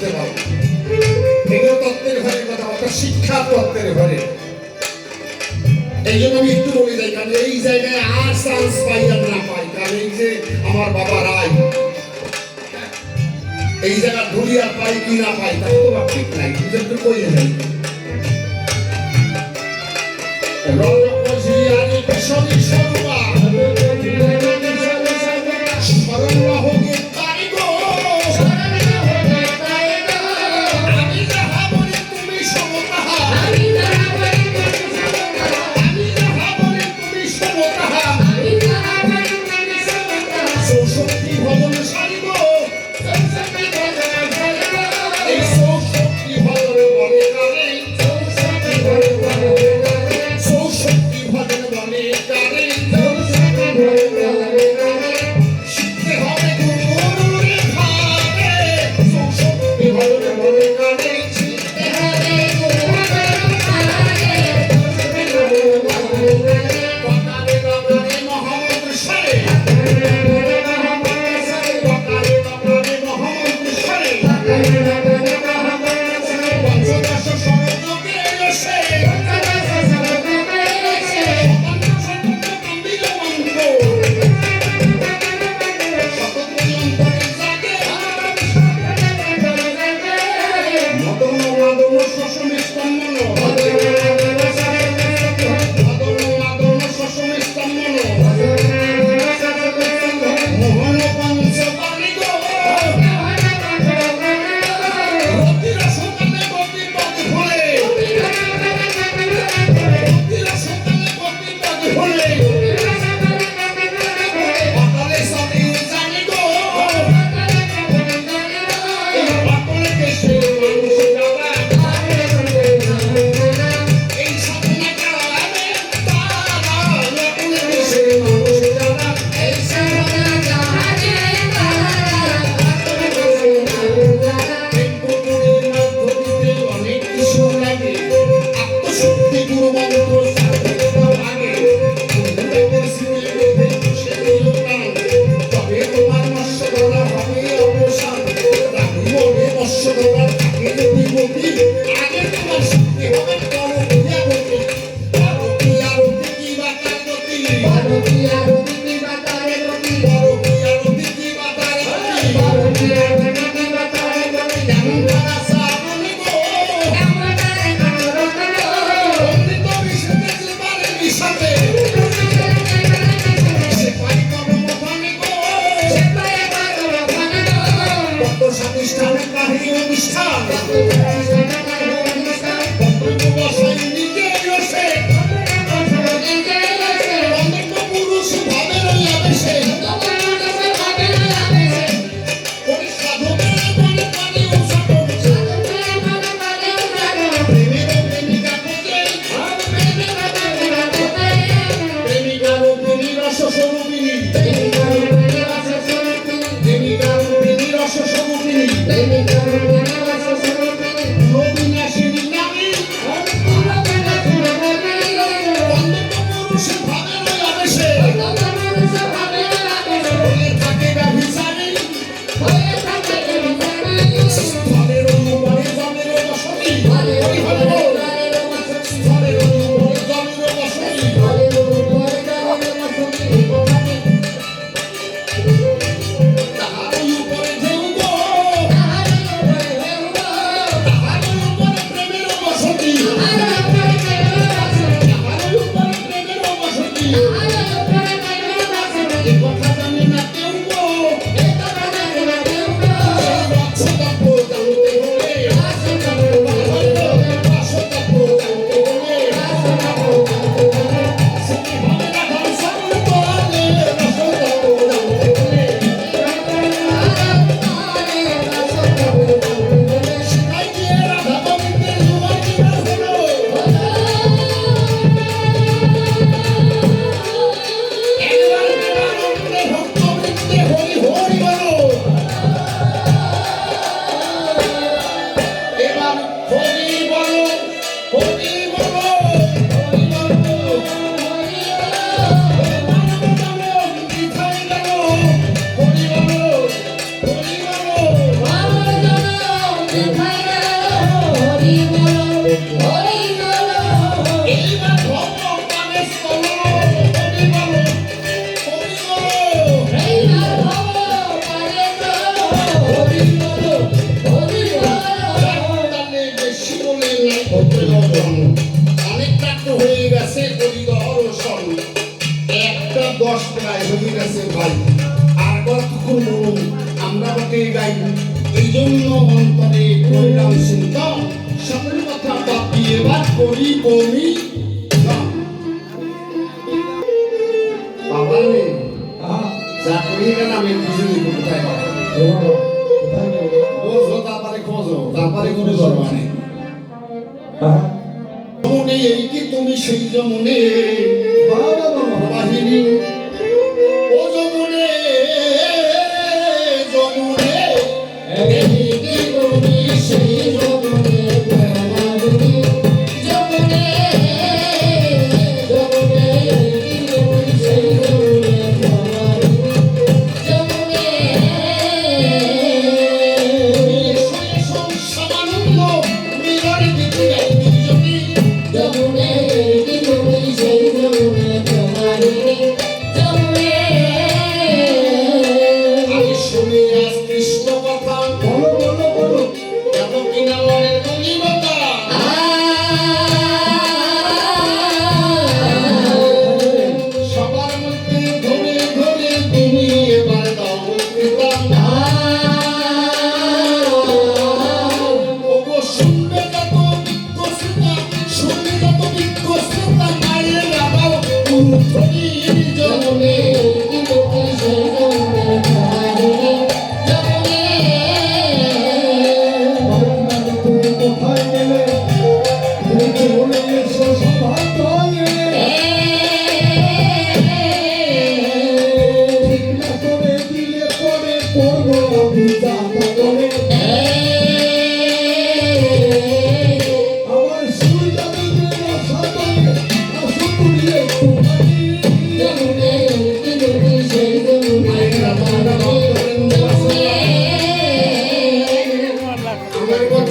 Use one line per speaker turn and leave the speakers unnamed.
আসতে পারো এগুলো তত্ত্বের ঘরের কথাবার্তা শিক্ষা তত্ত্বের ঘরে। এই জন্য আমি একটু বলে যাই, কারণ এই জায়গায় আর চান্স পাই আর না পাই, কারণ এই যে আমার বাবা রায় এই জায়গা ধরি আর পাই কি না পাই তো বা ঠিক নাই বুঝে তো কই যাই। রণকজি কিশোরী সরুয়া সরুয়া। I don't Bhagavati, Bhagavati, Bhagavati, আমরা বটে গাই এই জন্য অন্তরে করিলাম চিন্তা সকল কথা বাদ এবার করি বমি। বাবা জন্মানে মনে তুমি সেই জমনে বাহিনী Amém.